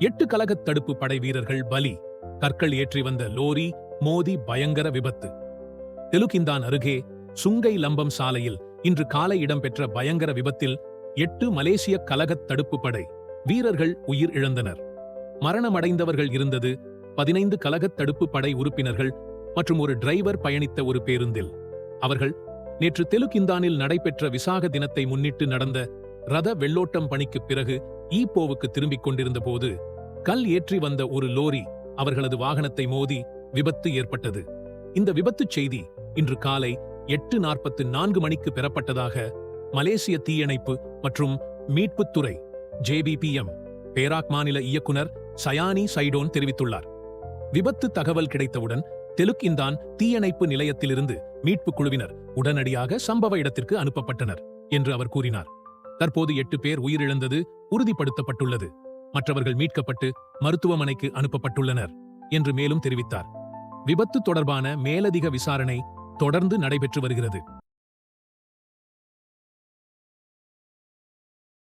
எட்டு கலகத் தடுப்பு படை வீரர்கள் பலி. கற்கள் ஏற்றி வந்த லோரி மோதி பயங்கர விபத்து. தெலுக்கிந்தான் அருகே சுங்கை லம்பம் சாலையில் இன்று காலை இடம்பெற்ற பயங்கர விபத்தில் எட்டு மலேசிய கலகத் தடுப்பு படை வீரர்கள் உயிர் இழந்தனர். மரணமடைந்தவர்கள் இருந்தது பதினைந்து கலகத் தடுப்பு படை உறுப்பினர்கள் மற்றும் ஒரு டிரைவர் பயணித்த ஒரு பேருந்தில். அவர்கள் நேற்று தெலுக்கிந்தானில் நடைபெற்ற விசாக தினத்தை முன்னிட்டு நடந்த ரத வெள்ளோட்டம் பணிக்குப் பிறகு ஈப்போவுக்கு திரும்பிக் கொண்டிருந்த போது கல் ஏற்றி வந்த ஒரு லோரி அவர்களது வாகனத்தை மோதி விபத்து ஏற்பட்டது. இந்த விபத்துச் செய்தி இன்று காலை எட்டு நாற்பத்து நான்கு மணிக்கு பெறப்பட்டதாக மலேசிய தீயணைப்பு மற்றும் மீட்புத்துறை ஜேபிபிஎம் பேராக் மாநில இயக்குனர் சயானி சைடோன் தெரிவித்துள்ளார். விபத்து தகவல் கிடைத்தவுடன் தெலுக்கிந்தான் தீயணைப்பு நிலையத்திலிருந்து மீட்புக் குழுவினர் உடனடியாக சம்பவ இடத்திற்கு அனுப்பப்பட்டனர் என்று அவர் கூறினார். தற்போது எட்டு பேர் உயிரிழந்தது உறுதிப்படுத்தப்பட்டுள்ளது. மற்றவர்கள் மீட்கப்பட்டு மருத்துவமனைக்கு அனுப்பப்பட்டுள்ளனர் என்று மேலும் தெரிவித்தார். விபத்து தொடர்பான மேலதிக விசாரணை தொடர்ந்து நடைபெற்று வருகிறது.